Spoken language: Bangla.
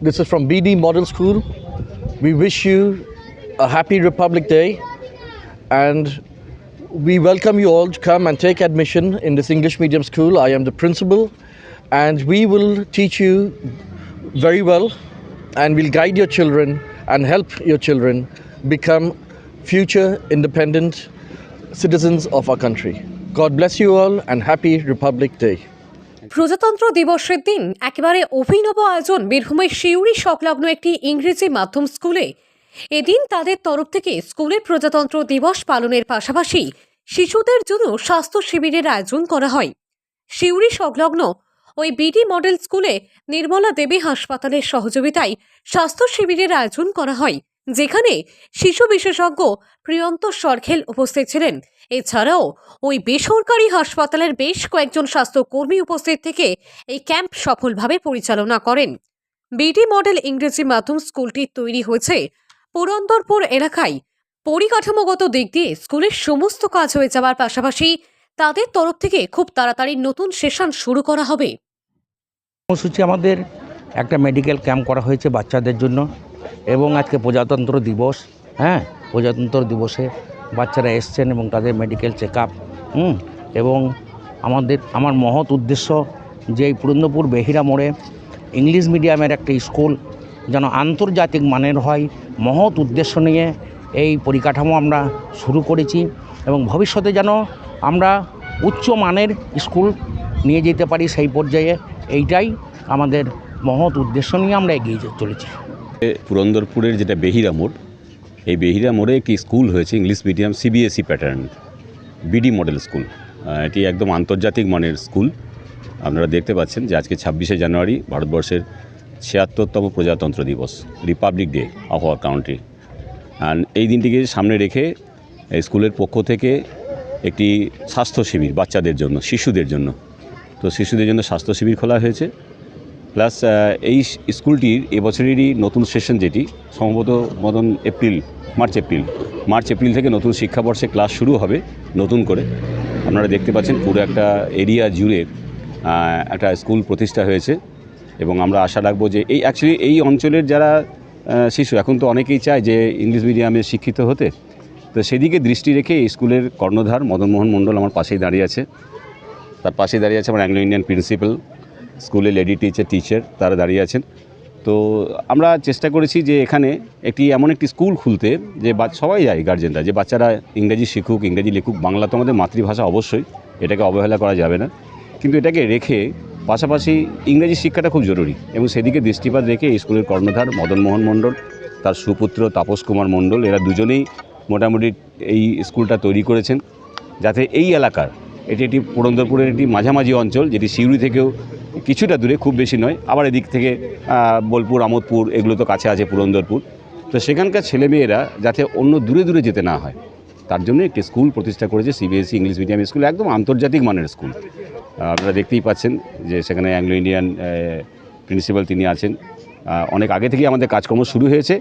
This is from BD Model School. We wish you a happy Republic Day and we welcome you all to come and take admission in this English medium school. I am the principal and we will teach you very well and we'll guide your children and help your children become future independent citizens of our country. God bless you all and happy Republic Day. প্রজাতন্ত্র দিবসের দিন একেবারে অভিনব আয়োজন বীরভূমের শিউরি সংলগ্ন একটি ইংরেজি মাধ্যম স্কুলে। এদিন তাদের তরফ থেকে স্কুলের প্রজাতন্ত্র দিবস পালনের পাশাপাশি শিশুদের জন্য স্বাস্থ্য শিবিরের আয়োজন করা হয়। শিউরি সংলগ্ন ওই বিডি মডেল স্কুলে নির্মলা দেবী হাসপাতালের সহযোগিতায় স্বাস্থ্য শিবিরের আয়োজন করা হয়। যেখানে শিশু বিশেষজ্ঞ প্রিয়ন্ত সরখেল উপস্থিত ছিলেন। এছাড়াও ওই বেসরকারি হাসপাতালের বেশ কয়েকজন স্বাস্থ্যকর্মী উপস্থিত থেকে এই ক্যাম্প সফলভাবে পরিচালনা করেন। বিডি মডেল ইংরেজি মাধ্যম স্কুলটি তৈরি হয়েছে পুরন্দরপুর এলাকায়। পরিকাঠামোগত দিক দিয়ে স্কুলের সমস্ত কাজ হয়ে যাওয়ার পাশাপাশি তাদের তরফ থেকে খুব তাড়াতাড়ি নতুন সেশন শুরু করা হবে। কর্মসূচি আমাদের একটা মেডিকেল ক্যাম্প করা হয়েছে বাচ্চাদের জন্য। এবং আজকে প্রজাতন্ত্র দিবস হ্যাঁ প্রজাতন্ত্র দিবসে বাচ্চারা এসছেন এবং তাদের মেডিকেল চেক আপ এবং আমাদের, আমার মহৎ উদ্দেশ্য যে এই পুরন্দপুর বেহিরা মোড়ে ইংলিশ মিডিয়ামের একটা স্কুল যেন আন্তর্জাতিক মানের হয়, মহৎ উদ্দেশ্য নিয়ে এই পরিকাঠামো আমরা শুরু করেছি এবং ভবিষ্যতে যেন আমরা উচ্চ মানের স্কুল নিয়ে যেতে পারি সেই পর্যায়ে, এইটাই আমাদের মহৎ উদ্দেশ্য নিয়ে আমরা এগিয়ে চলেছি। পুরন্দরপুরের যেটা বেহিরা মোড়, এই বেহিরা মোড়ে একটি স্কুল হয়েছে, English medium CBSE pattern, BD model school. এটি একদম আন্তর্জাতিক মানের স্কুল। আপনারা দেখতে পাচ্ছেন যে আজকে ছাব্বিশে জানুয়ারি, ভারতবর্ষের ছিয়াত্তরতম প্রজাতন্ত্র দিবস, republic day of our country. And এই দিনটিকে সামনে রেখে স্কুলের পক্ষ থেকে একটি স্বাস্থ্য শিবির বাচ্চাদের জন্য, শিশুদের জন্য। তো শিশুদের জন্য স্বাস্থ্য শিবির খোলা হয়েছে। প্লাস এই স্কুলটির এবছরেরই নতুন সেশন যেটি, সম্ভবত Madan April, March April. March April থেকে নতুন শিক্ষাবর্ষে ক্লাস শুরু হবে, নতুন করে। আপনারা দেখতে পাচ্ছেন পুরো একটা এরিয়া জুড়ে একটা স্কুল প্রতিষ্ঠা হয়েছে। এবং আমরা আশা রাখব যে এই অ্যাকচুয়ালি এই অঞ্চলের যারা শিশু, এখন তো অনেকেই চায় যে ইংলিশ মিডিয়ামে শিক্ষিত হতে। তো সেদিকে দৃষ্টি রেখে এই স্কুলের কর্ণধার মদনমোহন মণ্ডল আমার পাশেই দাঁড়িয়ে আছে। তার পাশেই দাঁড়িয়ে আছে আমার অ্যাংলো ইন্ডিয়ান প্রিন্সিপাল স্কুলের লেডি টিচার টিচার তারা দাঁড়িয়ে আছেন। তো আমরা চেষ্টা করেছি যে এখানে একটি এমন একটি স্কুল খুলতে যে সবাই যায় গার্জেনরা যে বাচ্চারা ইংরেজি শিখুক, ইংরেজি লিখুক, বাংলা তো আমাদের মাতৃভাষা অবশ্যই, এটাকে অবহেলা করা যাবে না। কিন্তু এটাকে রেখে পাশাপাশি ইংরেজি শিক্ষাটা খুব জরুরি এবং সেদিকে দৃষ্টিপাত রেখে এই স্কুলের কর্ণধার মদনমোহন মণ্ডল, তার সুপুত্র তাপস কুমার মণ্ডল, এরা দুজনেই মোটামুটি এই স্কুলটা তৈরি করেছেন যাতে এই এলাকার, এটি একটি পুরন্দরপুরের একটি মাঝামাঝি অঞ্চল, যেটি সিউড়ি থেকেও কিছুটা দূরে, খুব বেশি নয়। আবার এদিক থেকে বোলপুর, আমোদপুর, এগুলো তো কাছে আছে পুরন্দরপুর। তো সেখানকার ছেলেমেয়েরা যাতে অন্য দূরে দূরে যেতে না হয়, তার জন্য একটি স্কুল প্রতিষ্ঠা করেছে সিবিএসসি ইংলিশ মিডিয়াম স্কুল, একদম আন্তর্জাতিক মানের স্কুল। আপনারা দেখতেই পাচ্ছেন যে সেখানে অ্যাংলো ইন্ডিয়ান প্রিন্সিপাল তিনি আছেন। অনেক আগে থেকেই আমাদের কাজকর্ম শুরু হয়েছে।